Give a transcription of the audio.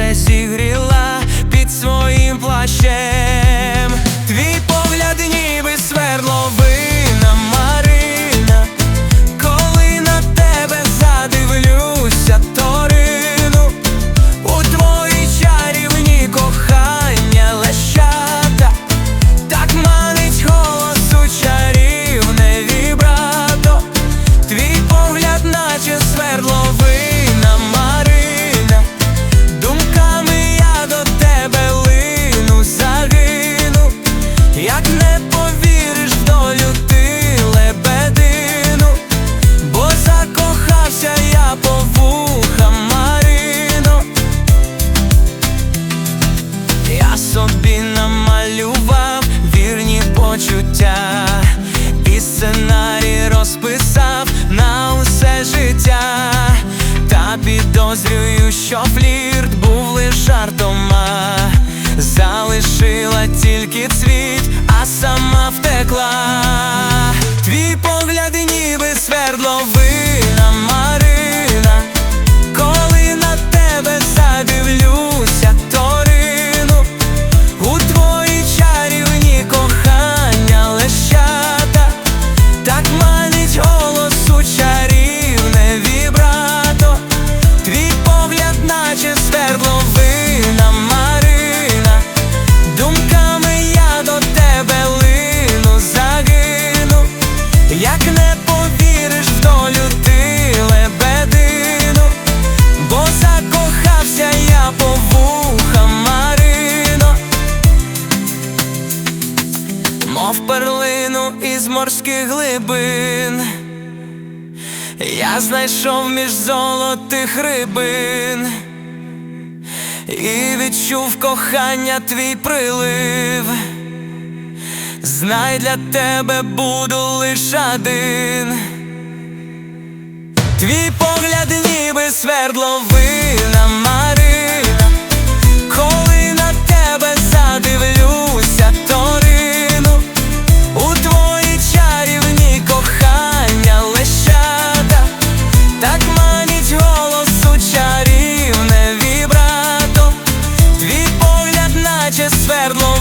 sem segredo. що флірт був лиш жартома, залишила тільки цвіт, а сама втекла. Б'юся я по вухам Марино. Мов перлину із морських глибин, я знайшов між золотих рибин. І відчув кохання твій прилив. Знай для тебе буду лиш один, твій погляд ніби свердловий. наче свердло